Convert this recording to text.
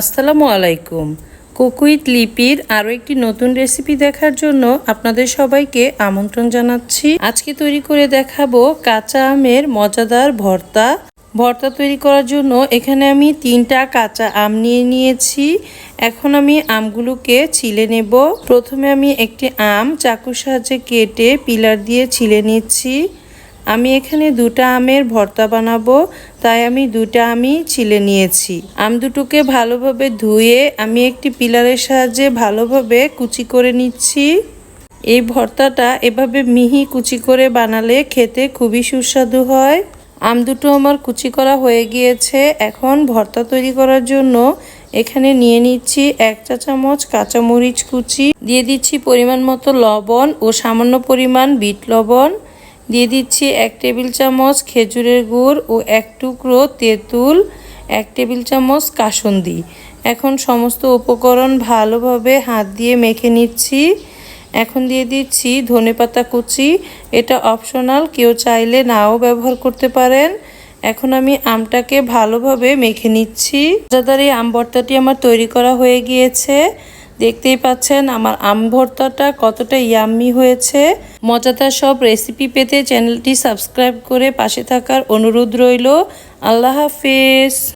আসসালামু আলাইকুম। কুকুইত লিপির আরও একটি নতুন রেসিপি দেখার জন্য আপনাদের সবাইকে আমন্ত্রণ জানাচ্ছি। আজকে তৈরি করে দেখাবো কাঁচা আমের মজাদার ভর্তা। ভর্তা তৈরি করার জন্য এখানে আমি তিনটা কাঁচা আম নিয়ে নিয়েছি। এখন আমি আমগুলোকে ছিলে নেব। প্রথমে আমি একটি আম চাকুর সাহায্যে কেটে পিলার দিয়ে ছিলে নিচ্ছি। আমি এখানে দুটা আমের ভর্তা বানাবো। তাই আমি দুটা আমি ছিলে নিয়েছি। আম দুটোকে ভালোভাবে ধুয়ে আমি একটি পিলারের সাহায্যে ভালোভাবে কুচি করে নিচ্ছি। এই ভর্তাটা এভাবে মিহি কুচি করে বানালে খেতে খুবই সুস্বাদু হয়। আম দুটো আমার কুচি করা হয়ে গিয়েছে। এখন ভর্তা তৈরি করার জন্য এখানে নিয়ে নিচ্ছি এক চা চামচ কাঁচামরিচ কুচি। দিয়ে দিচ্ছি পরিমাণ মতো লবণ ও সামান্য পরিমাণ বিট লবণ। দিয়ে দিচ্ছি এক টেবিল চামচ খেজুরের গুড় ও এক টুকরো তেঁতুল, এক টেবিল চামচ কাসন্দি। এখন সমস্ত উপকরণ ভালোভাবে হাত দিয়ে মেখে নিচ্ছি। এখন দিয়ে দিচ্ছি ধনেপাতা কুচি। এটা অপশনাল, কেউ চাইলে নাও ব্যবহার করতে পারেন। এখন আমি আমটাকে ভালোভাবে মেখে নিচ্ছি। মজাদার এই আম ভর্তাটি আমার তৈরি করা হয়ে গিয়েছে। দেখতেই পাচ্ছেন আমার আম ভর্তাটা কতটা ইয়াম্মি হয়েছে। মজাদার সব রেসিপি পেতে চ্যানেলটি সাবস্ক্রাইব করে পাশে থাকার অনুরোধ রইল। আল্লাহ হাফেজ।